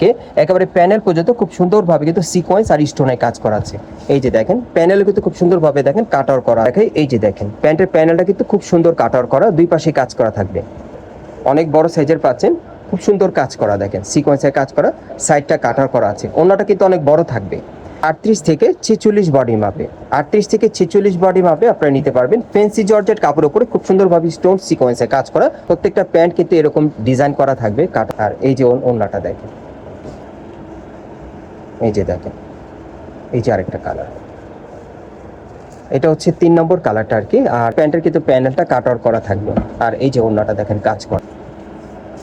কে একেবারে প্যানেল পর্যন্ত খুব সুন্দরভাবে কিন্তু সিকোয়েন্স আর স্টোনে কাজ করা আছে এই যে দেখেন প্যানেল কিন্তু খুব সুন্দরভাবে দেখেন কাটার করা দেখে এই যে দেখেন, প্যান্টের প্যানেলটা কিন্তু খুব সুন্দর কাটার করা, দুই পাশে কাজ করা থাকবে। অনেক বড় সাইজের পাচ্ছেন, খুব সুন্দর কাজ করা দেখেন সিকোয়েন্সের কাজ করা সাইডটা কাটার করা আছে। অন্যটা কিন্তু অনেক বড় থাকবে। আটত্রিশ থেকে ছেচল্লিশ বডি মাপে আটত্রিশ থেকে ছেচল্লিশ বডি মাপে আপনারা নিতে পারবেন ফেন্সি জর্জেট কাপড়ের উপরে খুব সুন্দরভাবে স্টোন সিকোয়েন্সে কাজ করা। প্রত্যেকটা প্যান্ট কিন্তু এরকম ডিজাইন করা থাকবে কাটার এই যে ওন- ওন্নাটা দেখেন। এই যে দেখেন, এই যে আরেকটা কালার এটা হচ্ছে তিন নম্বর কালারটা আর কি, আর প্যান্টের কিন্তু প্যানেলটা কাট আউট করা থাকবে। আর এই যে ওন্নাটা দেখেন, কাজ করা।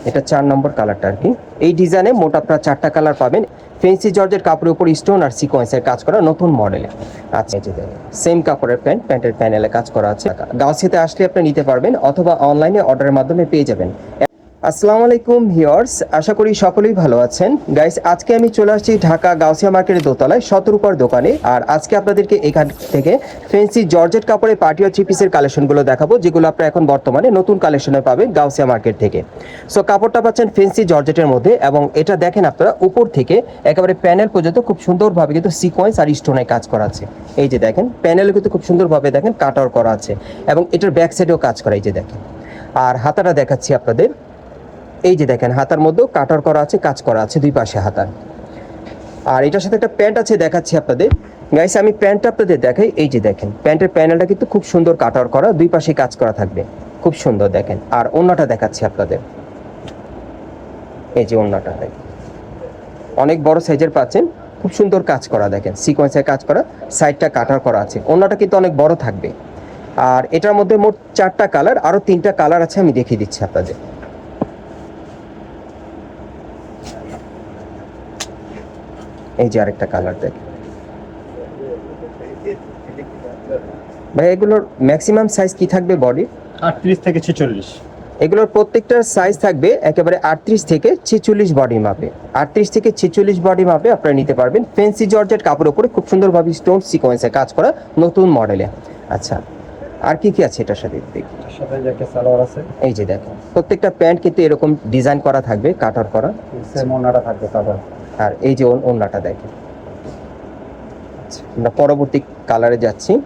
এটা চার নম্বর কালারটা আর কি। এই ডিজাইনে মোট আপনারা চারটা কালার পাবেন। ফেন্সি জর্জের কাপড়ের উপর স্টোন আর সিকোয়েন্সের কাজ করা নতুন মডেলে আচ্ছা এই যে সেম কাপড়ের প্যান্ট, প্যান্টের প্যানেলে কাজ করা আছে। গাউসিতে আসলে আপনি নিতে পারবেন, অথবা অনলাইনে অর্ডারের মাধ্যমে পেয়ে যাবেন। আসসালামু আলাইকুম ভিউয়ার্স, আশা করি সকলেই ভালো আছেন। গাইস আজকে আমি চলে আসছি ঢাকা গাউসিয়া মার্কেটের দোতলায় শতরূপার দোকানে। আর আজকে আপনাদেরকে এখান থেকে ফেন্সি জর্জেট কাপড়ের পার্টি আর থ্রি পিসের কালেকশনগুলো দেখাবো, যেগুলো আপনারা এখন বর্তমানে নতুন কালেকশনে পাবেন গাউসিয়া মার্কেট থেকে। সো কাপড়টা পাচ্ছেন ফেন্সি জর্জেটের মধ্যে এবং এটা দেখেন আপনারা, উপর থেকে একেবারে প্যানেল পর্যন্ত খুব সুন্দরভাবে কিন্তু সিকোয়েন্স আর স্টোনে কাজ করা আছে। এই যে দেখেন প্যানেলে কিন্তু খুব সুন্দরভাবে দেখেন কাটার করা আছে এবং এটার ব্যাক সাইডেও কাজ করা, এই যে দেখেন। আর হাতাটা দেখাচ্ছি আপনাদের। এই যে দেখেন, হাতার মধ্যেও কাটার করা আছে, কাজ করা আছে, দুই পাশে হাতার। আর এটার সাথে একটা প্যান্ট আছে, দেখাচ্ছি আপনাদের। গাইস আমি প্যান্টটা আপনাদের দেখাই। এই যে দেখেন, প্যান্টের প্যানেলটা কিন্তু খুব সুন্দর কাটার করা, দুই পাশে কাজ করা থাকবে। খুব সুন্দর দেখেন। আর অন্যটা দেখাচ্ছি আপনাদের। এই যে অন্যটা দেখেন। অনেক বড় সাইজের পাচ্ছেন, খুব সুন্দর কাজ করা দেখেন সিকোয়েন্সের কাজ করা সাইডটা কাটার করা আছে। অন্যটা কিন্তু অনেক বড় থাকবে। আর এটার মধ্যে মোট চারটা কালার আরও তিনটা কালার আছে, আমি দেখিয়ে দিচ্ছি আপনাদের। এই যে আরেকটা কালার দেখ। ভাই এগুলোর ম্যাক্সিমাম সাইজ কি থাকবে বডি আটত্রিশ থেকে ছেচল্লিশ। এগুলোর প্রত্যেকটার সাইজ থাকবে একেবারে আটত্রিশ থেকে ছেচল্লিশ বডি মাপে। আটত্রিশ থেকে ছেচল্লিশ বডি মাপে আপনারা নিতে পারবেন ফেন্সি জর্জেট কাপড়ের উপরে খুব সুন্দরভাবে স্টোন সিকোয়েন্সে কাজ করা নতুন মডেলে আচ্ছা আর কি কি আছে এটার সাথে দেখি। সালোয়ার আছে। এই যে দেখো প্রত্যেকটা প্যান্ট কিন্তু এরকম ডিজাইন করা থাকবে কাটার করা। থাকবে কালার আর এই যে ওন- ওন্নাটা দেখেন। আচ্ছা, আমরা পরবর্তী কালারে যাচ্ছি।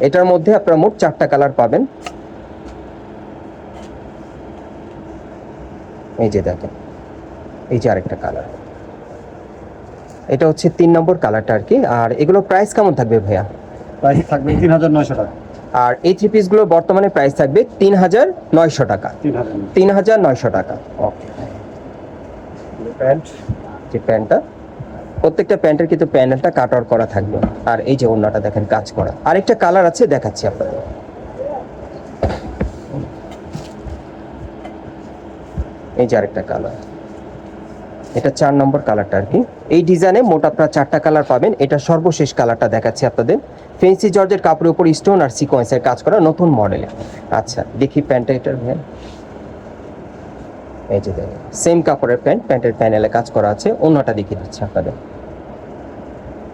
এটার মধ্যে আপনারা মোট চারটা কালার পাবেন। এই যে দেখেন এই যে আরেকটা কালার। এটা হচ্ছে তিন নম্বর কালারটা আর কি। আর এগুলো প্রাইস কেমন থাকবে ভাইয়া? প্রাইস থাকবে তিন হাজার নয়শো টাকা। আর এই থ্রি পিসগুলো বর্তমানে প্রাইস থাকবে তিন হাজার নয়শো টাকা। তিন হাজার তিন হাজার নয়শো টাকা। ওকে প্যান্ট যে প্যান্টটা, প্রত্যেকটা প্যান্টের কিন্তু প্যানেলটা কাট আউট করা থাকবে। আর এই যে ওন্নাটা দেখেন, কাজ করা। আরেকটা কালার আছে, দেখাচ্ছি আপনাদের। এই যে আরেকটা কালার এটা চার নম্বর কালারটা আর কি। এই ডিজাইনে মোট আপনারা চারটা কালার পাবেন। এটা সর্বশেষ কালারটা দেখাচ্ছি আপনাদের। ফেন্সি জর্জের কাপড়ের উপর স্টোন আর সিকোয়েন্সের কাজ করা নতুন মডেলে আচ্ছা দেখি প্যান্টটা এটার ভাইয়া এই যে সেম কাপড়ের প্যান্ট, প্যান্টের প্যানেলে কাজ করা আছে, অন্যটা দেখিয়ে দিচ্ছি আপনাদের।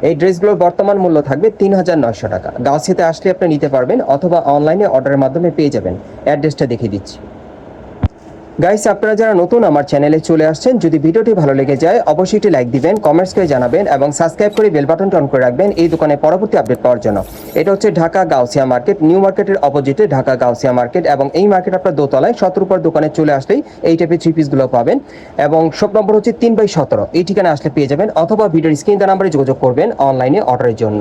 এই ড্রেসগুলোর বর্তমান মূল্য থাকবে তিন হাজার নয়শো টাকা। গাউসিতে আসলে আপনি নিতে পারবেন অথবা অনলাইনে অর্ডারের মাধ্যমে পেয়ে যাবেন। অ্যাড্রেসটা দেখিয়ে দিচ্ছি। গাইস আপনারা যারা নতুন আমার চ্যানেলে চলে আসছেন, যদি ভিডিওটি ভালো লেগে যায়, অবশ্যই একটি লাইক দিবেন কমেন্টস করে জানাবেন এবং সাবস্ক্রাইব করে বেল বাটনটা অন করে রাখবেন এই দোকানে পরবর্তী আপডেট পাওয়ার জন্য। এটা হচ্ছে ঢাকা গাউসিয়া মার্কেট নিউ মার্কেটের অপোজিটে ঢাকা গাউসিয়া মার্কেট এবং এই মার্কেট আপনার দোতলায় সতেরোপার দোকানে চলে আসলেই এই টাইপের থ্রি পিসগুলো পাবেন এবং শপ নম্বর হচ্ছে তিন বাই সতেরো। এই ঠিকানা আসলে পেয়ে যাবেন অথবা ভিডিওর স্ক্রিন দা নাম্বারে যোগাযোগ করবেন অনলাইনে অর্ডারের জন্য।